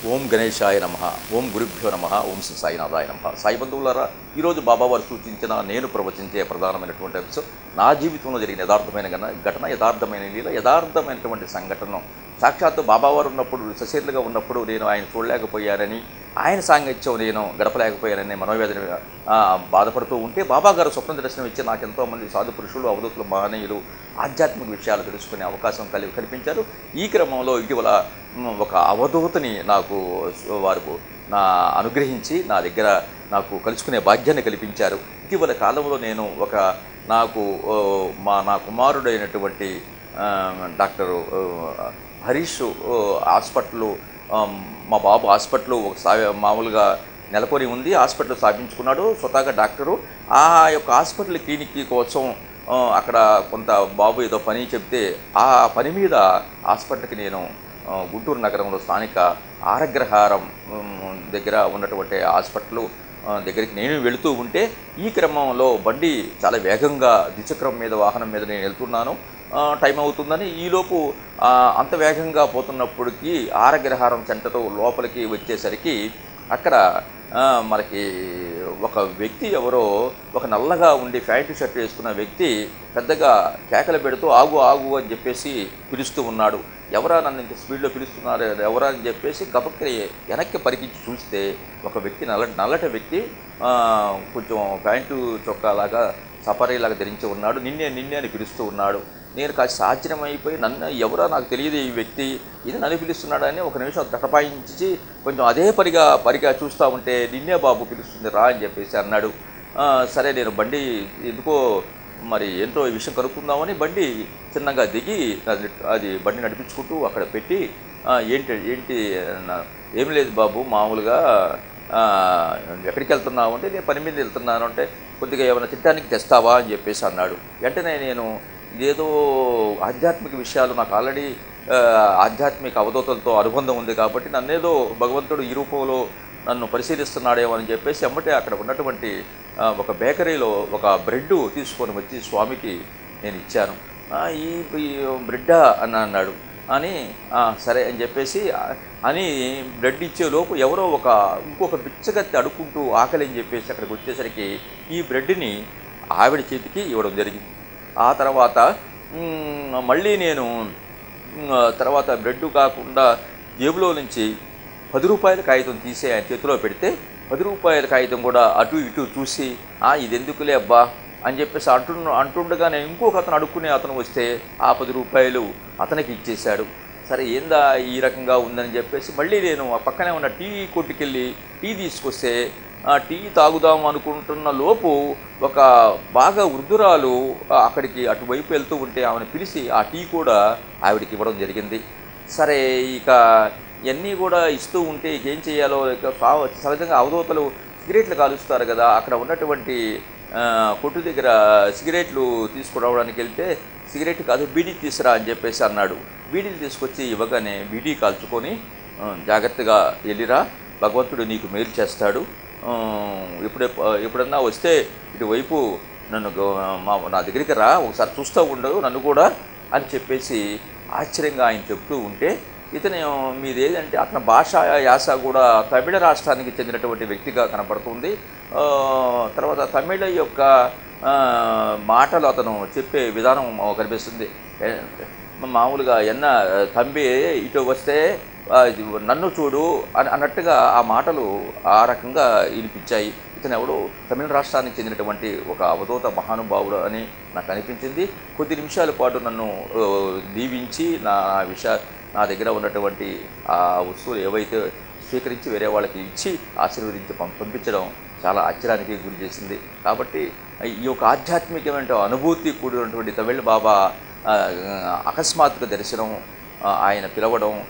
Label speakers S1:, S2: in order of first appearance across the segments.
S1: ఓం గణేశాయ నమ ఓం గురుభ్యో నమ ఓం శ్రీ సాయినాథాయ నమ. సాయి బంధువులారా ఈరోజు బాబావారు సూచించిన నేను ప్రవచించే ప్రధానమైనటువంటి అంశం నా జీవితంలో జరిగిన యథార్థమైన ఘటన యథార్థమైన లీల యథార్థమైనటువంటి సంఘటన. సాక్షాత్తు బాబావారు ఉన్నప్పుడు సశీర్లుగా ఉన్నప్పుడు నేను ఆయన చూడలేకపోయానని ఆయన సాంగత్యం నేను గడపలేకపోయానని మనోవేదన బాధపడుతూ ఉంటే బాబా గారు స్వప్న దర్శనం ఇచ్చి నాకు ఎంతోమంది సాధు పురుషులు అవధూతులు మహనీయులు ఆధ్యాత్మిక విషయాలు తెలుసుకునే అవకాశం కలిగి కనిపించారు ఈ క్రమంలో ఇటీవల ఒక అవధూతని నాకు వారు నా అనుగ్రహించి నా దగ్గర నాకు కలుసుకునే భాగ్యాన్ని కల్పించారు. ఇటీవల కాలంలో నేను ఒక నాకు మా నా కుమారుడైనటువంటి డాక్టరు హరీష్ హాస్పిటల్ మా బాబు హాస్పిటల్ ఒక సా మామూలుగా నెలకొని ఉంది హాస్పిటల్ స్థాపించుకున్నాడు స్వతహాగా డాక్టరు. ఆ యొక్క హాస్పిటల్ క్లినిక్ కోసం అక్కడ కొంత బాబు ఏదో పని చెప్తే ఆ పని మీద హాస్పిటల్కి నేను గుంటూరు నగరంలో స్థానిక ఆరగ్రహారం దగ్గర ఉన్నటువంటి హాస్పిటల్ దగ్గరికి నేను వెళుతూ ఉంటే ఈ క్రమంలో బండి చాలా వేగంగా ద్విచక్రం మీద వాహనం మీద నేను వెళ్తున్నాను. టైం అవుతుందని ఈలోపు అంత వేగంగా పోతున్నప్పటికీ ఆరగ్రహారం సెంటర్ లోపలికి వచ్చేసరికి అక్కడ మనకి ఒక వ్యక్తి ఎవరో ఒక నల్లగా ఉండి ప్యాంటు షర్ట్ వేసుకున్న వ్యక్తి పెద్దగా కేకలు పెడుతూ ఆగు ఆగు అని చెప్పేసి పిలుస్తూ ఉన్నాడు. ఎవరా నన్ను ఇంత స్పీడ్లో పిలుస్తున్నారు? ఎవరా అని చెప్పేసి గబక్కరి వెనక్కి పరికించి చూస్తే ఒక వ్యక్తి నల్ల నల్లటి వ్యక్తి కొంచెం ప్యాంటు చొక్కాలాగా సఫరీలాగా ధరించి ఉన్నాడు. నిన్నే నిన్నే అని పిలుస్తూ ఉన్నాడు. నేను కాస్త ఆశ్చర్యమైపోయి నన్ను ఎవరో నాకు తెలియదు ఈ వ్యక్తి ఇది నన్ను పిలుస్తున్నాడని ఒక నిమిషం తటపాయించి కొంచెం అదే పరిగా పరిగా చూస్తూ ఉంటే నిన్నే బాబు పిలుస్తుంది రా అని చెప్పేసి అన్నాడు సరే నేను బండి ఎందుకో మరి ఏంటో ఈ విషయం కనుక్కుందామని బండి చిన్నగా దిగి అది అది బండి నడిపించుకుంటూ అక్కడ పెట్టి ఏంటి ఏంటి అన్నా. ఏం లేదు బాబు మామూలుగా ఎక్కడికి వెళ్తున్నావు అంటే నేను పని మీద వెళ్తున్నాను అంటే కొద్దిగా ఏమైనా తినడానికి తెస్తావా అని చెప్పేసి అన్నాడు వెంటనే నేను ఇదేదో ఆధ్యాత్మిక విషయాలు నాకు ఆల్రెడీ ఆధ్యాత్మిక అవధూతలతో అనుబంధం ఉంది కాబట్టి నన్నేదో భగవంతుడు ఈ రూపంలో నన్ను పరిశీలిస్తున్నాడేమో అని చెప్పేసి అమ్మటే అక్కడ ఉన్నటువంటి ఒక బేకరీలో ఒక బ్రెడ్ తీసుకొని వచ్చి స్వామికి నేను ఇచ్చాను. ఈ బ్రెడ్డా అని అన్నాడు. అని సరే అని చెప్పేసి అని బ్రెడ్ ఇచ్చే లోపు ఎవరో ఒక ఇంకొక బిచ్చగత్తి అడుక్కుంటూ ఆకలి అని చెప్పేసి అక్కడికి వచ్చేసరికి ఈ బ్రెడ్ని ఆవిడ చేతికి ఇవ్వడం జరిగింది. ఆ తర్వాత మళ్ళీ నేను తర్వాత బ్రెడ్ కాకుండా జేబులో నుంచి పది రూపాయల కాగితం తీసి ఆయన చేతిలో పెడితే పది రూపాయల కాగితం కూడా అటు ఇటు చూసి ఇది ఎందుకులే అబ్బా అని చెప్పేసి అంటు అంటుండగానే ఇంకొక అతను అడుక్కునే అతను వస్తే ఆ పది రూపాయలు అతనికి ఇచ్చేశాడు. సరే ఏందా ఈ రకంగా ఉందని చెప్పేసి మళ్ళీ నేను ఆ పక్కనే ఉన్న టీ కొట్టుకెళ్ళి టీ తీసుకొస్తే టీ తాగుదాం అనుకుంటున్న లోపు ఒక బాగా వృద్ధురాలు అక్కడికి అటువైపు వెళ్తూ ఉంటే ఆమెను పిలిచి ఆ టీ కూడా ఆవిడకి ఇవ్వడం జరిగింది. సరే ఇక ఇవన్నీ కూడా ఇస్తూ ఉంటే ఇక ఏం చేయాలో? ఇక సహజంగా అవధూతలు సిగరెట్లు కాలుస్తారు కదా అక్కడ ఉన్నటువంటి కొట్టు దగ్గర సిగరెట్లు తీసుకురావడానికి వెళ్తే సిగరెట్ కాదు బీడీ తీసురా అని చెప్పేసి అన్నాడు. బీడీలు తీసుకొచ్చి ఇవ్వగానే బీడీ కాల్చుకొని జాగ్రత్తగా వెళ్ళిరా భగవంతుడు నీకు మేలు చేస్తాడు. ఎప్పుడే ఎప్పుడన్నా వస్తే ఇటువైపు నన్ను మా నా దగ్గరికి రా ఒకసారి చూస్తూ ఉండదు నన్ను కూడా అని చెప్పేసి ఆశ్చర్యంగా ఆయన చెప్తూ ఉంటే ఇతను మీది ఏదంటే అతని భాష యాస కూడా తమిళ రాష్ట్రానికి చెందినటువంటి వ్యక్తిగా కనపడుతుంది. తర్వాత తమిళ యొక్క మాటలు అతను చెప్పే విధానం కనిపిస్తుంది. మామూలుగా ఎన్న తంబి ఇటు వస్తే నన్ను చూడు అని అన్నట్టుగా ఆ మాటలు ఆ రకంగా వినిపించాయి. ఇతను ఎవడు తమిళ రాష్ట్రానికి చెందినటువంటి ఒక అవధూత మహానుభావుడు అని నాకు అనిపించింది. కొద్ది నిమిషాల పాటు నన్ను దీవించి నా విష నా దగ్గర ఉన్నటువంటి ఆ వస్తువులు ఏవైతే స్వీకరించి వేరే వాళ్ళకి ఇచ్చి ఆశీర్వదించి పం- పంపించడం చాలా ఆశ్చర్యానికి గురి చేసింది. కాబట్టి ఈ యొక్క ఆధ్యాత్మికమైన అనుభూతి కూడినటువంటి తమిళ బాబా అకస్మాత్తుగా దర్శనం ఆయన పిలవడం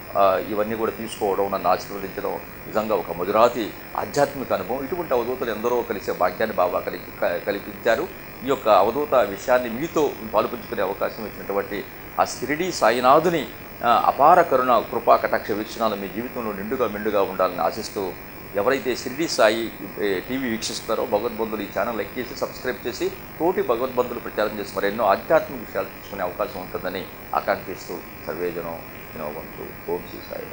S1: ఇవన్నీ కూడా తీసుకోవడం నన్ను ఆశీర్వదించడం నిజంగా ఒక మధురాతి ఆధ్యాత్మిక అనుభవం. ఇటువంటి అవధూతలు ఎందరో కలిసే భాగ్యాన్ని బాబా కలిగి క- కల్పించారు. ఈ యొక్క అవధూత విషయాన్ని మీతో పాలుపంచుకునే అవకాశం ఇచ్చినటువంటి ఆ షిరిడి సాయినాథుని అపార కరుణ కృపా కటాక్ష వీక్షణాలు మీ జీవితంలో నిండుగా మెండుగా ఉండాలని ఆశిస్తూ ఎవరైతే షిరిడి సాయి టీవీ వీక్షిస్తారో భగవద్బంధులు ఈ ఛానల్ లైక్ చేసి సబ్స్క్రైబ్ చేసి తోటి భగవద్బంధులు ప్రచారం చేసి మరి ఎన్నో ఆధ్యాత్మిక విషయాలు తెలుసుకునే అవకాశం ఉంటుందని ఆకాంక్షిస్తూ సర్వేజనం వినోవంతు ఓం శ్రీ సాయి